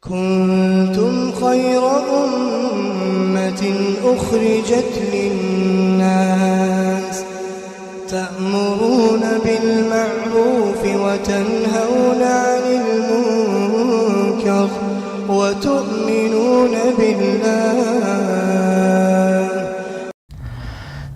كنتم خير أمة أخرجت للناس تأمرون بالمعروف وتنهون عن المنكر وتؤمنون بالله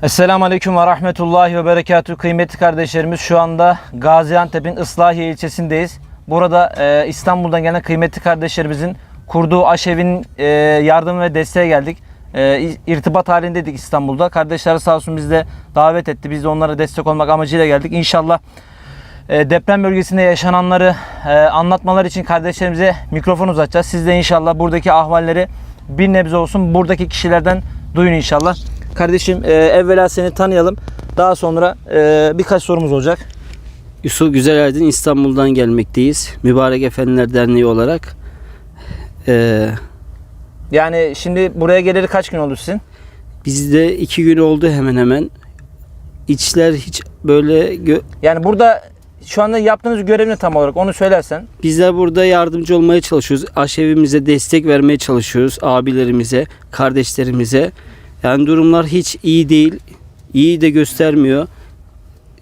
Esselamu Aleyküm ve Rahmetullahi ve Berekatü kıymetli kardeşlerimiz şu anda Gaziantep'in Islahiye ilçesindeyiz. Burada e, İstanbul'dan gelen kıymetli kardeşlerimizin kurduğu aşevin e, yardım ve desteğe geldik. E, irtibat halindeydik İstanbul'da. Kardeşler sağ olsun bizi de davet etti. Biz de onlara destek olmak amacıyla geldik. İnşallah e, deprem bölgesinde yaşananları e, anlatmalar için kardeşlerimize mikrofon uzatacağız. Siz de inşallah buradaki ahvalleri bir nebze olsun buradaki kişilerden duyun inşallah. Kardeşim e, evvela seni tanıyalım. Daha sonra e, birkaç sorumuz olacak. Yusuf Güzelaydın İstanbul'dan gelmekteyiz. Mübarek Efendiler Derneği olarak. Ee, Yani şimdi buraya geleli kaç gün oldu sizin? bizde iki gün oldu hemen hemen. İçler hiç böyle Yani burada şu anda yaptığınız görev ne tam olarak onu söylersen. bizler burada yardımcı olmaya çalışıyoruz. Aşevimize destek vermeye çalışıyoruz. Abilerimize, kardeşlerimize. Yani durumlar hiç iyi değil. İyi de göstermiyor.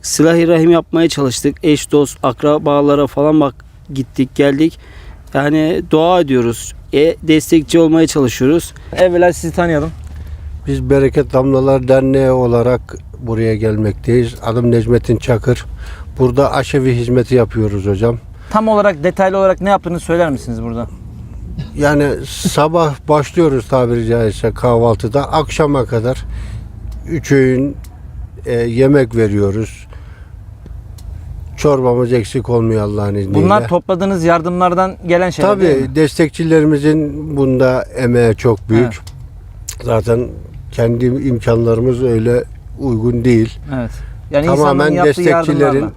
Sılah-ı Rahim yapmaya çalıştık. Eş, dost, akrabalara falan bak gittik, geldik. Yani dua ediyoruz. E, destekçi olmaya çalışıyoruz. Evvela sizi tanıyalım. Biz Bereket Damlalar Derneği olarak buraya gelmekteyiz. Adım Necmettin Çakır. Burada aşevi hizmeti yapıyoruz hocam. Tam olarak detaylı olarak ne yaptığınızı söyler misiniz burada? Yani sabah başlıyoruz tabiri caizse kahvaltıda. Akşama kadar üç öğün e, yemek veriyoruz. Çorbamız eksik olmuyor Allah'ın izniyle. Bunlar topladığınız yardımlardan gelen şeyler değil mi? Tabii destekçilerimizin bunda emeği çok büyük. Zaten kendi imkanlarımız öyle uygun değil. Evet. Yani Tamamen yaptığı destekçilerin yardımlarla.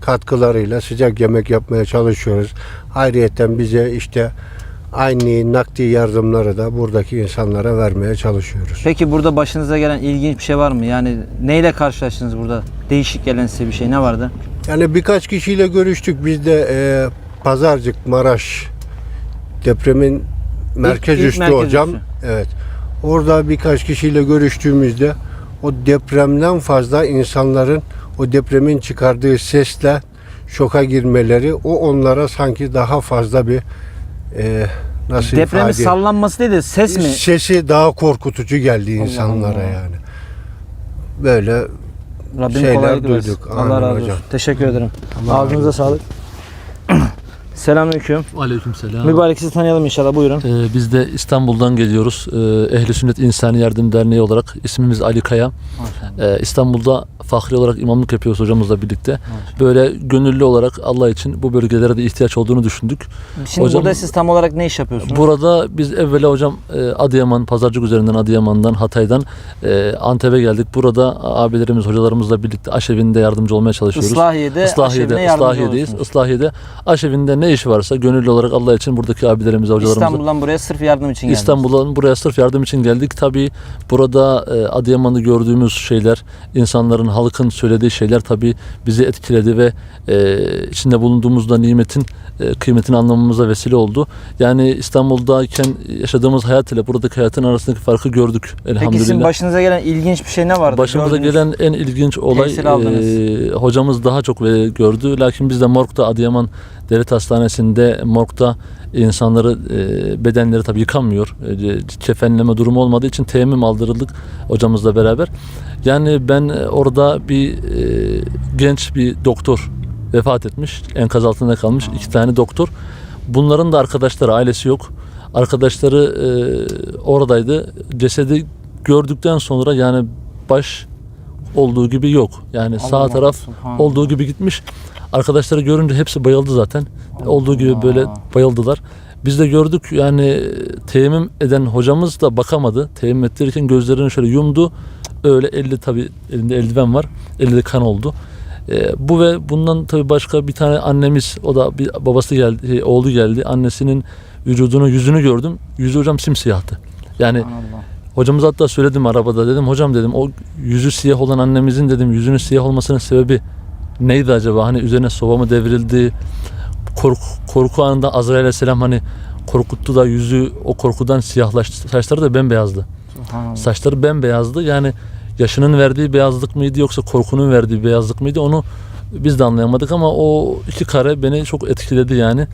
katkılarıyla sıcak yemek yapmaya çalışıyoruz. Ayrıyeten bize işte aynı nakdi yardımları da buradaki insanlara vermeye çalışıyoruz. Peki burada başınıza gelen ilginç bir şey var mı? Yani neyle karşılaştınız burada? Değişik gelen size bir şey ne vardı? Yani birkaç kişiyle görüştük. Biz de e, Pazarcık, Maraş depremin merkez ilk üstü merkez hocam. üssü. Evet. Orada birkaç kişiyle görüştüğümüzde o depremden fazla insanların o depremin çıkardığı sesle şoka girmeleri o onlara sanki daha fazla bir e, nasıl Depremin ifade sallanması değil de ses mi? Sesi daha korkutucu geldi Allah insanlara Allah. yani. Böyle Rabbim şeyler kolaylık versin. duyduk. Allah Amin razı olsun. Teşekkür ederim. Ağzınıza sağlık. Selamünaleyküm. Aleykümselam. Mübarek sizi tanıyalım inşallah. Buyurun. Ee, biz de İstanbul'dan geliyoruz. Ee, Ehli Sünnet İnsani Yardım Derneği olarak ismimiz Ali Kaya. Ee, İstanbul'da fahri olarak imamlık yapıyoruz hocamızla birlikte. Böyle gönüllü olarak Allah için bu bölgelere de ihtiyaç olduğunu düşündük. Şimdi Hocam- burada siz tam olarak ne iş yapıyorsunuz? Burada biz evvela hocam e, Adıyaman, Pazarcık üzerinden Adıyaman'dan, Hatay'dan e, Antep'e geldik. Burada abilerimiz, hocalarımızla birlikte aşevinde yardımcı olmaya çalışıyoruz. Islahiye'de, Islahiye'de, aşevine yardımcı Islahiye'deyiz. Islahiye'de aşevinde ne işi varsa gönüllü olarak Allah için buradaki abilerimize, hocalarımıza İstanbul'dan buraya sırf yardım için geldiniz. İstanbul'dan buraya sırf yardım için geldik. Tabii burada e, Adıyaman'da gördüğümüz şeyler, insanların, halkın söylediği şeyler tabii bizi etkiledi ve e, içinde bulunduğumuzda nimetin e, kıymetini anlamamıza vesile oldu. Yani İstanbul'dayken yaşadığımız hayat ile buradaki hayatın arasındaki farkı gördük Peki sizin elhamdülillah. başınıza gelen ilginç bir şey ne vardı? Başımıza Gördünüz. gelen en ilginç olay e, hocamız daha çok ve gördü. Lakin biz de morgda Adıyaman Devlet Hastanesi'nde morgda insanları e, bedenleri tabii yıkanmıyor. E, durumu olmadığı için teyemmüm aldırıldık hocamızla beraber. Yani ben orada bir e, genç bir doktor vefat etmiş. Enkaz altında kalmış. iki tane doktor. Bunların da arkadaşları, ailesi yok. Arkadaşları e, oradaydı. Cesedi gördükten sonra yani baş olduğu gibi yok. Yani sağ Allah taraf subhanallah. olduğu gibi gitmiş. Arkadaşları görünce hepsi bayıldı zaten. Olduğu gibi böyle Allah. bayıldılar. Biz de gördük yani teyemmüm eden hocamız da bakamadı. Teyemmüm ettirirken gözlerini şöyle yumdu. Öyle elli tabi elinde eldiven var. Elinde kan oldu. Ee, bu ve bundan tabi başka bir tane annemiz o da bir babası geldi, şey, oğlu geldi. Annesinin vücudunu, yüzünü gördüm. Yüzü hocam simsiyahtı. Yani Subhanallah. Hocamız hatta söyledim arabada dedim hocam dedim o yüzü siyah olan annemizin dedim yüzünün siyah olmasının sebebi neydi acaba? Hani üzerine soba mı devrildi? korku, korku anında Azrail Aleyhisselam hani korkuttu da yüzü o korkudan siyahlaştı. Saçları da bembeyazdı. Subhanallah. Saçları bembeyazdı. Yani yaşının verdiği beyazlık mıydı yoksa korkunun verdiği beyazlık mıydı onu biz de anlayamadık ama o iki kare beni çok etkiledi yani.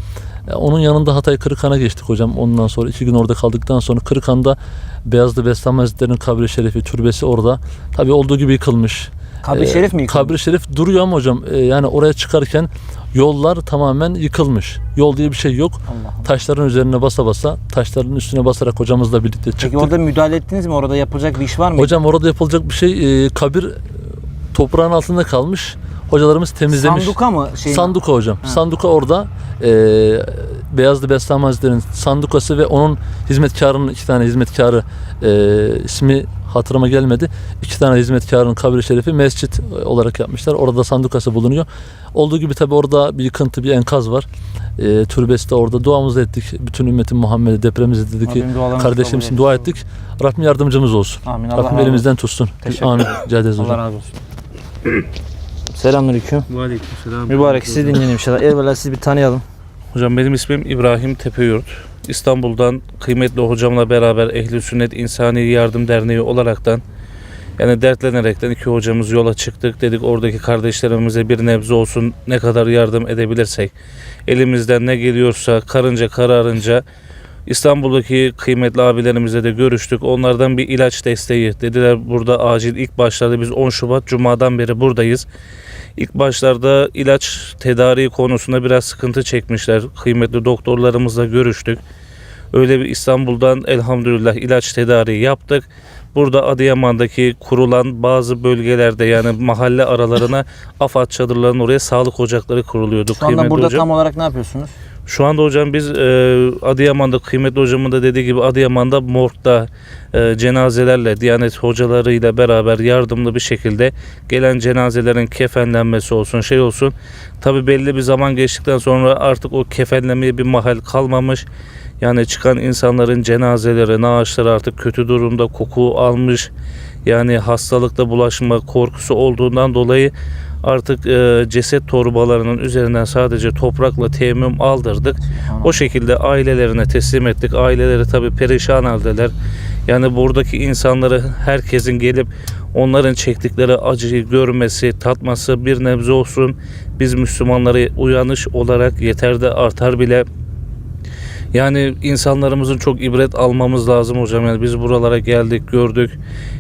E, Onun yanında Hatay Kırıkhan'a geçtik hocam. Ondan sonra iki gün orada kaldıktan sonra Kırıkhan'da Beyazlı Bestami Hazretleri'nin kabri şerifi, türbesi orada. Tabi olduğu gibi yıkılmış. Kabri Ee, şerif mi yıkıldı? Kabri şerif duruyor ama hocam e, yani oraya çıkarken yollar tamamen yıkılmış. Yol diye bir şey yok. Allah Allah. Taşların üzerine basa basa, taşların üstüne basarak hocamızla birlikte çıktık. Peki orada müdahale ettiniz mi? Orada yapılacak bir iş var mı? Hocam orada yapılacak bir şey e, kabir e, toprağın altında kalmış. Hocalarımız temizlemiş. Sanduka mı? Şey, Sanduka hocam. Ha. Sanduka orada. E, Beyazlı Bestami Hazretleri'nin sandukası ve onun hizmetkarının iki tane hizmetkarı e, ismi hatırıma gelmedi. İki tane hizmetkarın kabri şerifi mescit olarak yapmışlar. Orada sandukası bulunuyor. Olduğu gibi tabi orada bir yıkıntı, bir enkaz var. E, türbesi de orada. Duamızı ettik. Bütün ümmetin Muhammed'e depremimizi dedik ki kardeşim için dua ettik. Rabbim yardımcımız olsun. Amin. Allah Rabbim olsun. elimizden tutsun. Teşekkür Amin. Rica. Allah razı olsun. Selamünaleyküm. Aleykümselam. Mübarek sizi dinleyelim inşallah. Evvela sizi bir tanıyalım. Hocam benim ismim İbrahim Tepeyurt. İstanbul'dan kıymetli hocamla beraber Ehli Sünnet İnsani Yardım Derneği olaraktan yani dertlenerekten iki hocamız yola çıktık. Dedik oradaki kardeşlerimize bir nebze olsun ne kadar yardım edebilirsek. Elimizden ne geliyorsa karınca kararınca İstanbul'daki kıymetli abilerimizle de görüştük. Onlardan bir ilaç desteği dediler. Burada acil ilk başlarda biz 10 Şubat Cuma'dan beri buradayız. İlk başlarda ilaç tedariği konusunda biraz sıkıntı çekmişler. Kıymetli doktorlarımızla görüştük. Öyle bir İstanbul'dan elhamdülillah ilaç tedariği yaptık. Burada Adıyaman'daki kurulan bazı bölgelerde yani mahalle aralarına AFAD çadırlarının oraya sağlık ocakları kuruluyordu. Şu anda kıymetli burada hocam. tam olarak ne yapıyorsunuz? Şu anda hocam biz e, Adıyaman'da kıymetli hocamın da dediği gibi Adıyaman'da morgda e, cenazelerle Diyanet hocalarıyla beraber yardımlı bir şekilde gelen cenazelerin kefenlenmesi olsun şey olsun. Tabi belli bir zaman geçtikten sonra artık o kefenlemeye bir mahal kalmamış. Yani çıkan insanların cenazeleri, naaşları artık kötü durumda koku almış. Yani hastalıkta bulaşma korkusu olduğundan dolayı artık e, ceset torbalarının üzerinden sadece toprakla teyemmüm aldırdık. O şekilde ailelerine teslim ettik. Aileleri tabi perişan haldeler. Yani buradaki insanları herkesin gelip onların çektikleri acıyı görmesi, tatması bir nebze olsun. Biz Müslümanları uyanış olarak yeter de artar bile. Yani insanlarımızın çok ibret almamız lazım hocam. Yani biz buralara geldik, gördük.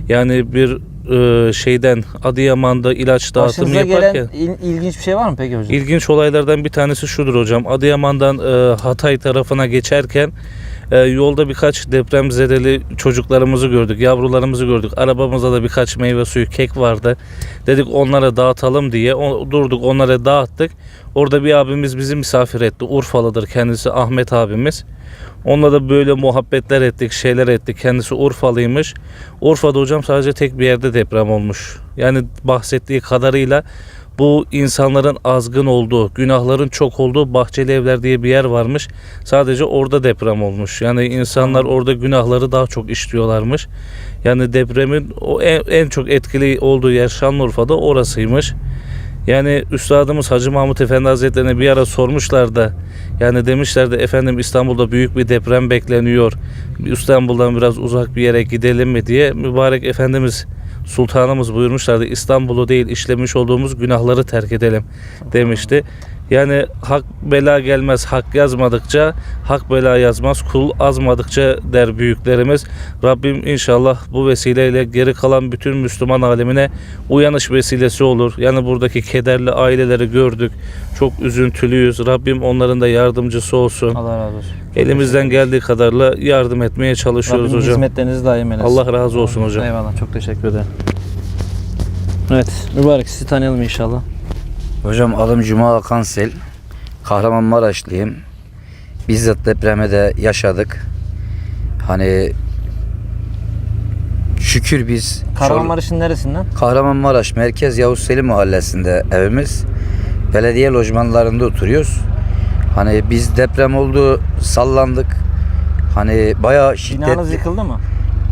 Yani bir e, şeyden Adıyaman'da ilaç dağıtımı Başınıza yaparken gelen il- ilginç bir şey var mı peki hocam? İlginç olaylardan bir tanesi şudur hocam. Adıyaman'dan e, Hatay tarafına geçerken e, yolda birkaç depremzedeli çocuklarımızı gördük, yavrularımızı gördük. Arabamızda da birkaç meyve suyu, kek vardı. Dedik onlara dağıtalım diye o, durduk, onlara dağıttık. Orada bir abimiz bizi misafir etti. Urfalıdır kendisi Ahmet abimiz. Onunla da böyle muhabbetler ettik, şeyler ettik. Kendisi Urfalıymış. Urfa'da hocam sadece tek bir yerde deprem olmuş. Yani bahsettiği kadarıyla bu insanların azgın olduğu, günahların çok olduğu Bahçeli Evler diye bir yer varmış. Sadece orada deprem olmuş. Yani insanlar orada günahları daha çok işliyorlarmış. Yani depremin o en, en çok etkili olduğu yer Şanlıurfa'da orasıymış. Yani Üstadımız Hacı Mahmut Efendi Hazretlerine bir ara sormuşlar da yani demişler de efendim İstanbul'da büyük bir deprem bekleniyor. İstanbul'dan biraz uzak bir yere gidelim mi diye mübarek Efendimiz Sultanımız buyurmuşlardı İstanbul'u değil işlemiş olduğumuz günahları terk edelim demişti. Yani hak bela gelmez hak yazmadıkça hak bela yazmaz kul azmadıkça der büyüklerimiz. Rabbim inşallah bu vesileyle geri kalan bütün Müslüman alemine uyanış vesilesi olur. Yani buradaki kederli aileleri gördük. Çok üzüntülüyüz. Rabbim onların da yardımcısı olsun. Allah razı olsun. Elimizden geldiği kadarla yardım etmeye çalışıyoruz Rabbim hocam. hizmetlerinizi daim eylesin. Allah razı olsun hocam. Eyvallah. Çok teşekkür ederim. Evet. Mübarek sizi tanıyalım inşallah. Hocam adım Cuma Kansel. Kahramanmaraşlıyım. Bizzat depreme de yaşadık. Hani şükür biz Kahramanmaraş'ın neresinden? Kahramanmaraş Merkez Yavuz Selim Mahallesi'nde evimiz. Belediye lojmanlarında oturuyoruz. Hani biz deprem oldu, sallandık. Hani bayağı şiddetli. Binanız yıkıldı mı?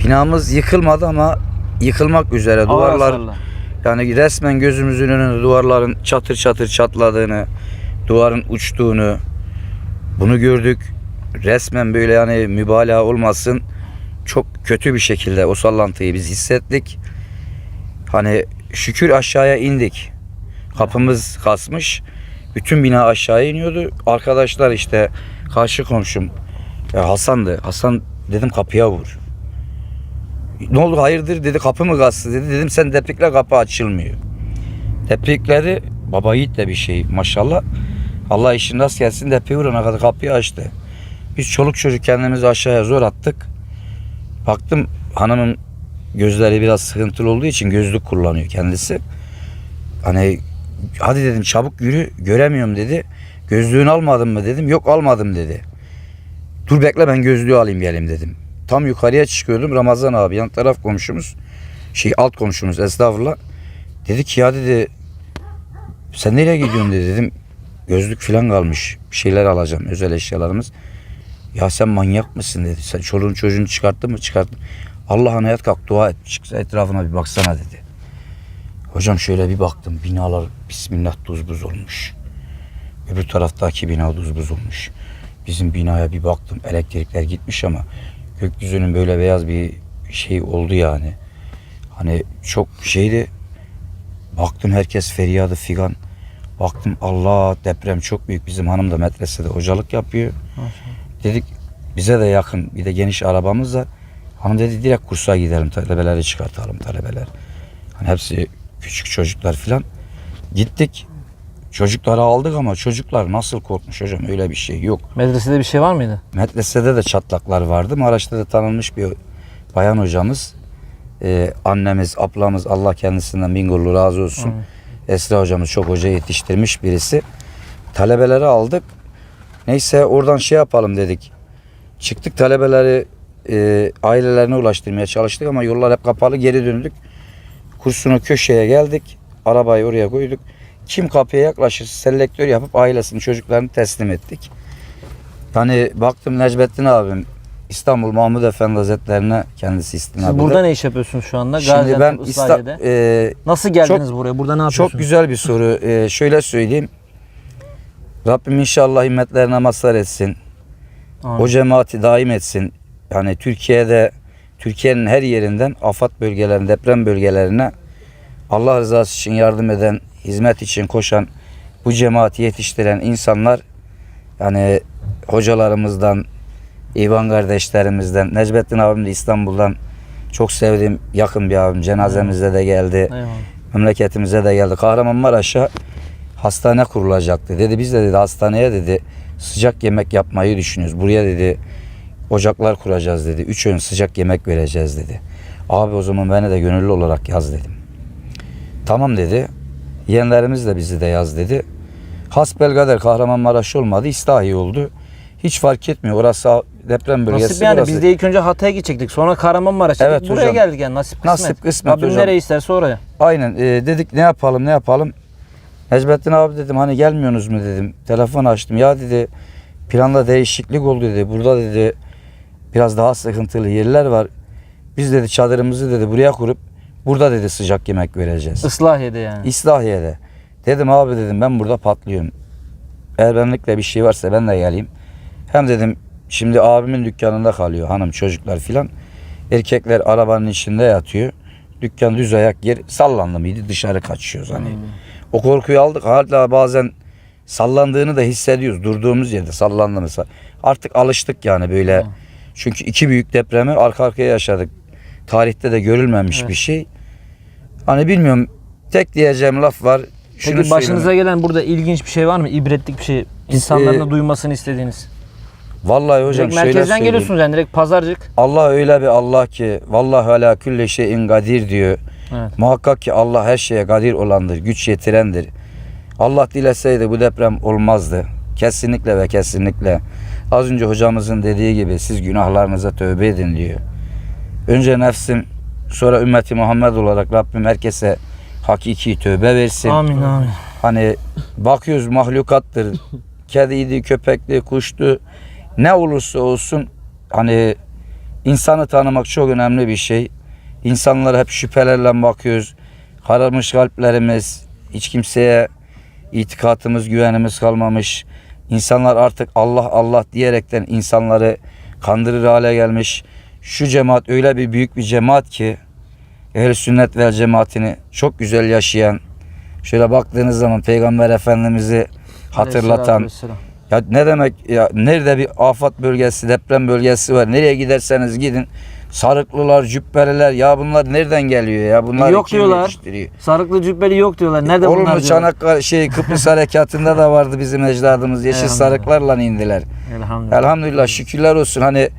Binamız yıkılmadı ama yıkılmak üzere. Ağır Duvarlar hasarlı. Yani resmen gözümüzün önünde duvarların çatır çatır çatladığını, duvarın uçtuğunu, Bunu gördük. Resmen böyle yani mübalağa olmasın. Çok kötü bir şekilde o sallantıyı biz hissettik. Hani şükür aşağıya indik. Kapımız kasmış. Bütün bina aşağıya iniyordu. Arkadaşlar işte karşı komşum Hasan'dı. Hasan dedim kapıya vur. Ne oldu hayırdır dedi kapı mı kastı dedi. Dedim sen depikle kapı açılmıyor. Depikleri baba yiğit de bir şey maşallah. Allah işin rast gelsin depiği vurana kadar kapıyı açtı. Biz çoluk çocuk kendimizi aşağıya zor attık. Baktım hanımın gözleri biraz sıkıntılı olduğu için gözlük kullanıyor kendisi. Hani hadi dedim çabuk yürü göremiyorum dedi. Gözlüğünü almadın mı dedim. Yok almadım dedi. Dur bekle ben gözlüğü alayım geleyim dedim. Tam yukarıya çıkıyordum Ramazan abi yan taraf komşumuz. Şey alt komşumuz estağfurullah. Dedi ki ya dedi sen nereye gidiyorsun dedi dedim. Gözlük falan kalmış. Bir şeyler alacağım özel eşyalarımız. Ya sen manyak mısın dedi. Sen çoluğun çocuğunu çıkarttın mı? Çıkarttım. Allah'ına yat kalk dua et. Çık etrafına bir baksana dedi. Hocam şöyle bir baktım. Binalar bismillah tuz buz olmuş. Öbür taraftaki bina tuz buz olmuş. Bizim binaya bir baktım. Elektrikler gitmiş ama gökyüzünün böyle beyaz bir şey oldu yani. Hani çok şeydi. Baktım herkes feryadı figan. Baktım Allah deprem çok büyük. Bizim hanım da medresede hocalık yapıyor. Dedik bize de yakın bir de geniş arabamız var. Hanım dedi direkt kursa gidelim talebeleri çıkartalım talebeler. Hani hepsi küçük çocuklar filan. Gittik. Çocukları aldık ama çocuklar nasıl korkmuş hocam öyle bir şey yok. Medresede bir şey var mıydı? Medresede de çatlaklar vardı. Maraş'ta da tanınmış bir bayan hocamız. Ee, annemiz, ablamız Allah kendisinden bin gururlu razı olsun. Esra hocamız çok hoca yetiştirmiş birisi. Talebeleri aldık. Neyse oradan şey yapalım dedik. Çıktık talebeleri e, ailelerine ulaştırmaya çalıştık ama yollar hep kapalı geri döndük. Kursunu köşeye geldik. Arabayı oraya koyduk. Kim kapıya yaklaşır selektör yapıp ailesini çocuklarını teslim ettik. Yani baktım Necmettin abim İstanbul Mahmud Efendi Hazretlerine kendisi Siz istinadında. burada ne iş yapıyorsunuz şu anda? Şimdi ben Gaziantep, İsta, Islahiye'de. e, Nasıl geldiniz buraya? Burada ne yapıyorsunuz? çok güzel bir soru. Ee, şöyle söyleyeyim. Rabbim inşallah himmetlerine mazhar etsin. Amin. O cemaati daim etsin. Yani Türkiye'de Türkiye'nin her yerinden afat bölgelerine, deprem bölgelerine Allah rızası için yardım eden, hizmet için koşan, bu cemaati yetiştiren insanlar yani hocalarımızdan, İvan kardeşlerimizden, Necmettin abim de İstanbul'dan çok sevdiğim yakın bir abim. Cenazemizde de geldi Eyvallah. memleketimize de geldi. Kahramanmaraş'a hastane kurulacaktı. Dedi biz de dedi hastaneye dedi sıcak yemek yapmayı düşünüyoruz. Buraya dedi ocaklar kuracağız dedi. Üç öğün sıcak yemek vereceğiz dedi. Abi o zaman beni de gönüllü olarak yaz dedim. Tamam dedi. Yeğenlerimiz de bizi de yaz dedi. Hasbelkader Kahramanmaraş olmadı. İslahi oldu. Hiç fark etmiyor. Orası deprem bölgesi. Nasip yani burası. biz de ilk önce Hatay'a gidecektik. Sonra Kahramanmaraş'a Evet. Buraya hocam. geldik yani nasip kısmet. Nasip kısmet Rabbim hocam. nereye isterse oraya. Aynen e, dedik ne yapalım ne yapalım. Necmettin abi dedim hani gelmiyorsunuz mu dedim. Telefon açtım ya dedi planda değişiklik oldu dedi. Burada dedi biraz daha sıkıntılı yerler var. Biz dedi çadırımızı dedi buraya kurup burada dedi sıcak yemek vereceğiz. Islahiye'de yani. İslahiye'de. Dedim abi dedim ben burada patlıyorum. Eğer benlikle bir şey varsa ben de geleyim. Hem dedim şimdi abimin dükkanında kalıyor hanım çocuklar filan. Erkekler arabanın içinde yatıyor. Dükkan düz ayak yer sallandı mıydı dışarı kaçıyoruz hani. O korkuyu aldık hala bazen sallandığını da hissediyoruz. Durduğumuz yerde sallandı mesela. Artık alıştık yani böyle. Çünkü iki büyük depremi arka arkaya yaşadık. Tarihte de görülmemiş Evet. bir şey. Hani bilmiyorum tek diyeceğim laf var. Şunu Peki başınıza söyleyeyim. gelen burada ilginç bir şey var mı? İbretlik bir şey. İnsanların da e, duymasını istediğiniz. Vallahi hocam direkt şöyle merkezden geliyorsunuz yani direkt pazarcık. Allah öyle bir Allah ki vallahi ala külli şeyin kadir diyor. Evet. Muhakkak ki Allah her şeye kadir olandır, güç yetirendir. Allah dileseydi bu deprem olmazdı. Kesinlikle ve kesinlikle. Az önce hocamızın dediği gibi siz günahlarınıza tövbe edin diyor. Önce nefsim sonra ümmeti Muhammed olarak Rabbim herkese hakiki tövbe versin. Amin amin. Hani bakıyoruz mahlukattır. Kediydi, köpekti, kuştu. Ne olursa olsun hani insanı tanımak çok önemli bir şey. İnsanlara hep şüphelerle bakıyoruz. Kararmış kalplerimiz, hiç kimseye itikatımız, güvenimiz kalmamış. İnsanlar artık Allah Allah diyerekten insanları kandırır hale gelmiş. Şu cemaat öyle bir büyük bir cemaat ki ehl sünnet vel cemaatini çok güzel yaşayan şöyle baktığınız zaman Peygamber Efendimiz'i hatırlatan ya ne demek ya nerede bir afat bölgesi, deprem bölgesi var. Nereye giderseniz gidin. Sarıklılar, cübbeliler ya bunlar nereden geliyor ya? Bunlar Yok diyorlar. Sarıklı cübbeli yok diyorlar. Nerede Olur bunlar mu. Çanakkale şey Kıbrıs harekatında da vardı bizim ecdadımız. Yeşil sarıklarla indiler. Elhamdülillah. Elhamdülillah şükürler olsun. Hani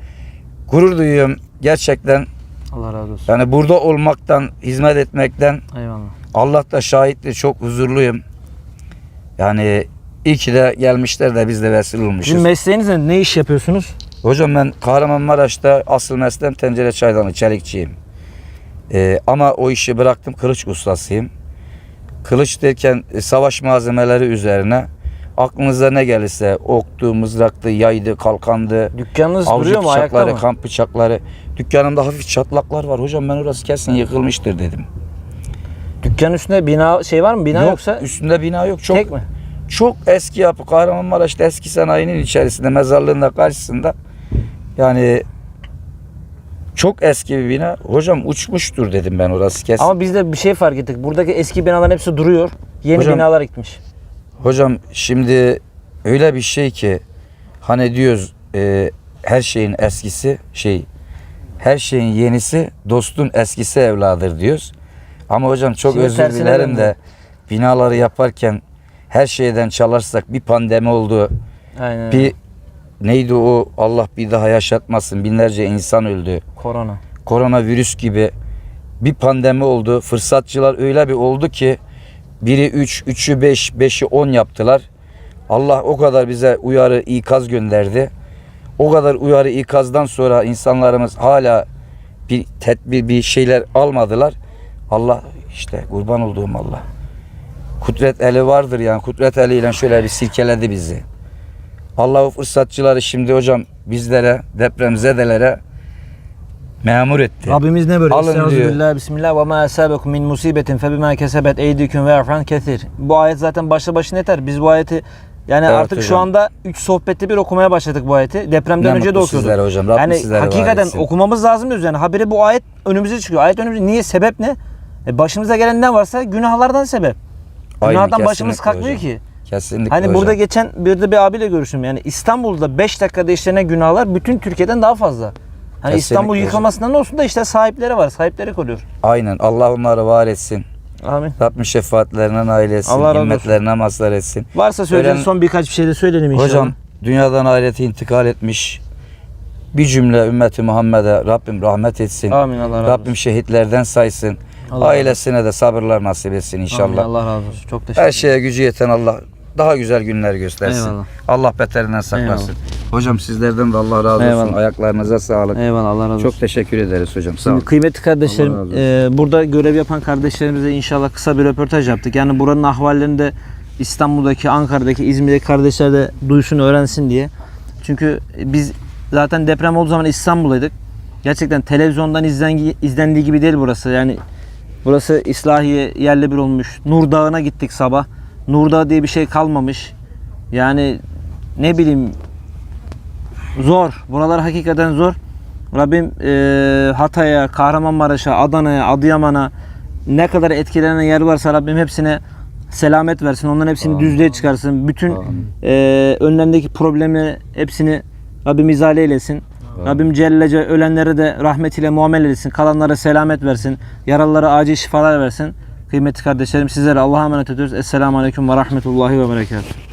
gurur duyuyorum gerçekten. Allah razı olsun. Yani burada olmaktan, hizmet etmekten Eyvallah. Allah da şahittir. Çok huzurluyum. Yani iyi ki de gelmişler de biz de vesile olmuşuz. Sizin mesleğiniz ne? Ne iş yapıyorsunuz? Hocam ben Kahramanmaraş'ta asıl mesleğim tencere çaydanı, çelikçiyim. Ee, ama o işi bıraktım, kılıç ustasıyım. Kılıç derken e, savaş malzemeleri üzerine aklınıza ne gelirse oktu, mızraktı, yaydı, kalkandı, Dükkanınız avcı duruyor mu ayakta bıçakları, mı? kamp bıçakları. Dükkanımda hafif çatlaklar var. Hocam ben orası kesin yıkılmıştır dedim. Dükkanın üstünde bina şey var mı? Bina yok, yoksa üstünde bina yok. Çok tek mi? çok eski yapı Kahramanmaraş'ta eski sanayinin içerisinde mezarlığında karşısında yani çok eski bir bina. Hocam uçmuştur dedim ben orası kesin. Ama biz de bir şey fark ettik. Buradaki eski binaların hepsi duruyor. Yeni Hocam- binalar gitmiş. Hocam şimdi öyle bir şey ki hani diyoruz e, her şeyin eskisi şey her şeyin yenisi dostun eskisi evladır diyoruz. Ama hocam çok Şimdi özür tersine dilerim de binaları yaparken her şeyden çalarsak bir pandemi oldu. Aynen. Bir neydi o Allah bir daha yaşatmasın binlerce insan öldü. Korona. Koronavirüs gibi bir pandemi oldu. Fırsatçılar öyle bir oldu ki biri 3, 3'ü 5, 5'i 10 yaptılar. Allah o kadar bize uyarı, ikaz gönderdi. O kadar uyarı, ikazdan sonra insanlarımız hala bir tedbir, bir şeyler almadılar. Allah işte kurban olduğum Allah. Kudret eli vardır yani. Kudret eliyle şöyle bir silkeledi bizi. Allah o fırsatçıları şimdi hocam bizlere, depremzedelere memur etti. Rabbimiz ne böyle? Alın diyor. Bismillah ve ma asabekum min musibetin fe bima kesebet eydiküm ve afran kesir. Bu ayet zaten başlı başına yeter. Biz bu ayeti yani Evet artık şu hocam. anda 3 sohbette bir okumaya başladık bu ayeti. Depremden Ne önce de okuyorduk. sizlere hocam. Rabbim yani sizlere hakikaten okumamız lazım diyoruz yani. Haberi bu ayet önümüze çıkıyor. Ayet önümüze niye sebep ne? E başımıza gelen ne varsa günahlardan sebep. Aynen, Günahdan başımız kalkmıyor hocam. ki. Kesinlikle Hani hocam. burada geçen bir de bir abiyle görüştüm. Yani İstanbul'da 5 dakikada işlenen günahlar bütün Türkiye'den daha fazla. Hani Kesinlikle İstanbul hocam. yıkılmasından olsun da işte sahipleri var. Sahipleri koruyor. Aynen. Allah onları var etsin. Amin. Rabbim şefaatlerine nail etsin. Allah razı olsun. himmetlerine mazhar etsin. Varsa söyleyeceğiniz Ölen- son birkaç bir şey de söyleyelim inşallah. Hocam dünyadan ahirete intikal etmiş bir cümle ümmeti Muhammed'e Rabbim rahmet etsin. Amin Allah razı olsun. Rabbim şehitlerden saysın. Allah Ailesine de sabırlar nasip etsin Amin, inşallah. Allah razı olsun. Çok teşekkür Her ederim. şeye gücü yeten Allah daha güzel günler göstersin. Eyvallah. Allah beterinden saklasın. Hocam sizlerden de Allah razı olsun. Eyvallah. Ayaklarınıza sağlık. Eyvallah Allah razı olsun. Çok teşekkür ederiz hocam. Sağ olun. Kıymetli kardeşlerim, e, burada görev yapan kardeşlerimize inşallah kısa bir röportaj yaptık. Yani buranın ahvallerini de İstanbul'daki, Ankara'daki, İzmir'deki kardeşler de duysun, öğrensin diye. Çünkü biz zaten deprem olduğu zaman İstanbul'daydık. Gerçekten televizyondan izlen, izlendiği gibi değil burası. Yani burası İslahiye yerle bir olmuş. Nur Dağı'na gittik sabah. Nur Dağı diye bir şey kalmamış. Yani ne bileyim zor. Buralar hakikaten zor. Rabbim e, Hatay'a, Kahramanmaraş'a, Adana'ya, Adıyaman'a ne kadar etkilenen yer varsa Rabbim hepsine selamet versin. Onların hepsini düzlüğe çıkarsın. Bütün e, önlerindeki problemi hepsini Rabbim izale eylesin. Rabbim Cellece ölenlere de rahmetiyle muamele etsin. Kalanlara selamet versin. Yaralılara acil şifalar versin. Kıymetli kardeşlerim sizlere Allah'a emanet ediyoruz. Esselamu Aleyküm ve Rahmetullahi ve Berekatuhu.